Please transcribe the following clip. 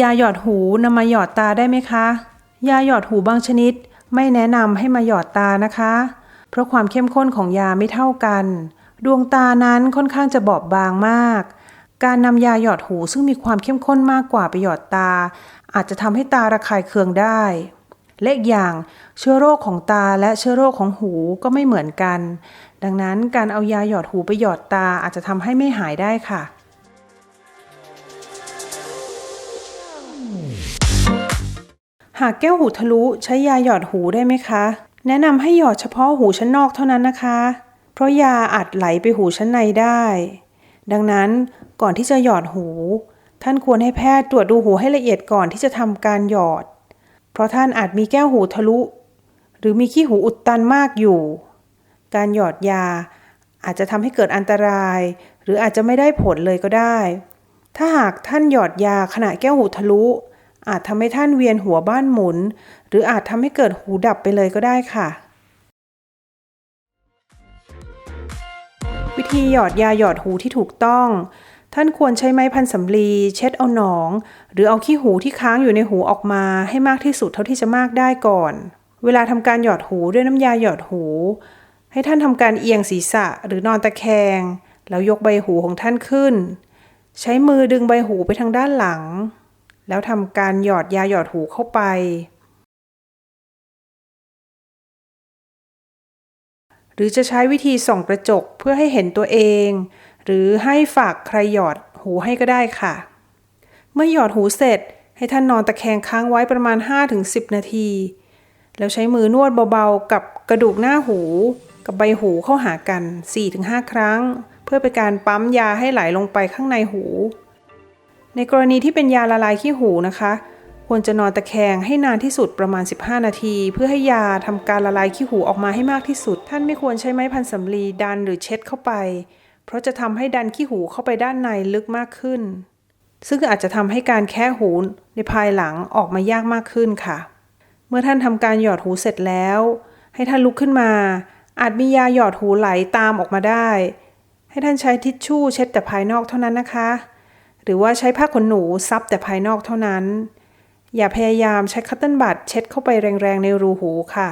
ยาหยอดหูนำมาหยอดตาได้ไหมคะ ยาหยอดหูบางชนิด ไม่แนะนำให้มาหยอดตานะคะ เพราะความเข้มข้นของยาไม่เท่ากัน ดวงตานั้นค่อนข้างจะบอบบางมาก การนำยาหยอดหูซึ่งมีความเข้มข้นมากกว่าไปหยอดตา อาจจะทำให้ตาระคายเคืองได้และอีกอย่างเชื้อโรคของตาและเชื้อโรคของหูก็ไม่เหมือนกัน ดังนั้นการเอายาหยอดหูไปหยอดตาอาจจะทำให้ไม่หายได้ค่ะ หากแก้วหูทะลุใช้ยาหยอดหูได้ไหมคะ แนะนำให้หยอดเฉพาะหูชั้นนอกเท่านั้นนะคะ เพราะยาอาจไหลไปหูชั้นในได้ ดังนั้นก่อนที่จะหยอดหู ท่านควรให้แพทย์ตรวจดูหูให้ละเอียดก่อนที่จะทำการหยอด เพราะท่านอาจมีแก้วหูทะลุ หรือมีขี้หูอุดตันมากอยู่ การหยอดยาอาจจะทำให้เกิดอันตราย หรืออาจจะไม่ได้ผลเลยก็ได้ ถ้าหากท่านหยอดยาขณะแก้วหูทะลุ อาจทำให้ท่านเวียนหัวบ้านหมุน หรืออาจทำให้เกิดหูดับไปเลยก็ได้ค่ะ วิธีหยอดยาหยอดหูที่ถูกต้อง ท่านควรใช้ไม้พันสำลี เช็ดเอาหนอง หรือเอาขี้หูที่ค้างอยู่ในหูออกมาให้มากที่สุดเท่าที่จะมากได้ก่อน เวลาทำการหยอดหูด้วยน้ำยาหยอดหู ให้ท่านทำการเอียงศีรษะหรือนอนตะแคงแล้วยกใบหูของท่านขึ้น ใช้มือดึงใบหูไปทางด้านหลัง แล้วทำการหยอดยาหยอดหูเข้าไป หรือจะใช้วิธีส่องกระจกเพื่อให้เห็นตัวเอง หรือให้ฝากใครหยอดหูให้ก็ได้ค่ะ เมื่อหยอดหูเสร็จให้ท่านนอนตะแคงค้างไว้ประมาณ 5-10 นาที แล้วใช้มือนวดเบาๆ กับกระดูกหน้าหู กับใบหูเข้าหากัน 4-5 ครั้ง เพื่อเป็นการปั๊มยาให้ไหลลงไปข้างในหู ในกรณีที่เป็นยาละลายขี้หูนะคะ ควรจะนอนตะแคงให้นานที่สุดประมาณ 15 นาที เพื่อให้ยาทำการละลายขี้หูออกมาให้มากที่สุด ท่านไม่ควรใช้ไม้พันสำลีดันหรือเช็ดเข้าไป เพราะจะทำให้ดันขี้หูเข้าไปด้านในลึกมากขึ้น ซึ่งอาจจะทำให้การแคะหูในภายหลังออกมายากมากขึ้นค่ะ เมื่อท่านทำการหยอดหูเสร็จแล้ว ให้ท่านลุกขึ้นมา อาจมียาหยอดหูไหลตามออกมาได้ ให้ท่านใช้ทิชชู่เช็ดแต่ภายนอกเท่านั้นนะคะ หรือว่าใช้ผ้าขนหนูซับแต่ภายนอกเท่านั้น อย่าพยายามใช้คัตเติ้ลบัดเช็ดเข้าไปแรงๆในรูหูค่ะ